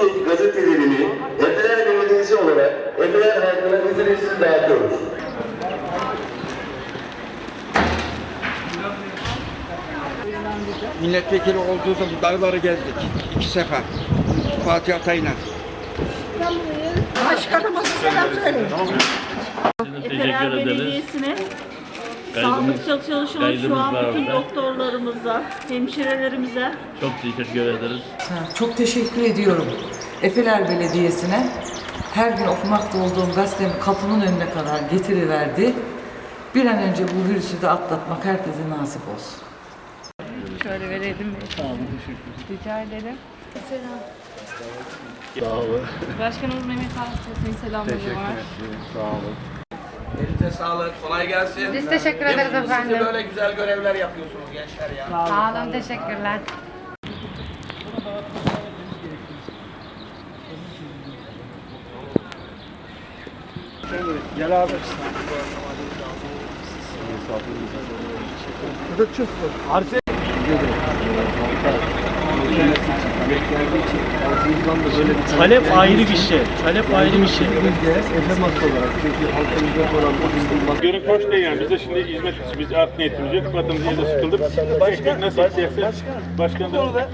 Erkek gazetelerini Efeler Belediyesi olarak Efeler halkına ücretsiz dağıtıyoruz. Milletvekili olduğu zaman dağlara geldik. iki sefer. Fatih Atay'la. Başkanımıza selam söyleyin. Efeler Belediyesi'ne sağlık çalışan şu an bütün orada. doktorlarımıza, hemşirelerimize Çok teşekkür ederiz. Çok teşekkür ediyorum Efeler Belediyesi'ne. Her gün okumakta olduğum gazetemi kapımın önüne kadar getiriverdi. Bir an önce bu virüsü de atlatmak herkese nasip olsun. Şöyle verelim mi? Sağ olun, teşekkür Rica ederim. Sağ olun. Başkanımız Mehmet Akçatı'nın selamları var. Elinize sağlık, kolay gelsin. Biz teşekkür ederiz Siz de efendim. böyle güzel görevler yapıyorsunuz gençler ya. Sağ olun, teşekkürler. Talep ayrı bir şey. Talep ayrı bir şey. Görün hoş değil yani. Biz de şimdi hizmet için biz art niyetimiz yok. Vatanımız yerde sıkıldık. Başkan, nasıl istersen. Başkan da...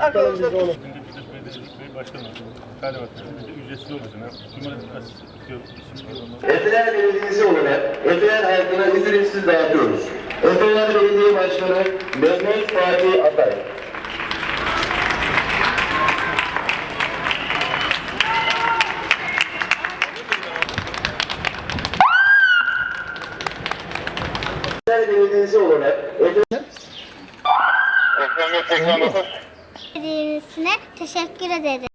Arkadaşlar Başkanım. Bakalım. Ücretsiz olacak. Cumhuriyet Efeler Belediyesi olarak Efeler halkına ücretsiz dağıtıyoruz. Efeler Belediye Başkanı Mehmet Fatih Atay. Belediyesi olarak Efeler Belediyesine teşekkür ederim.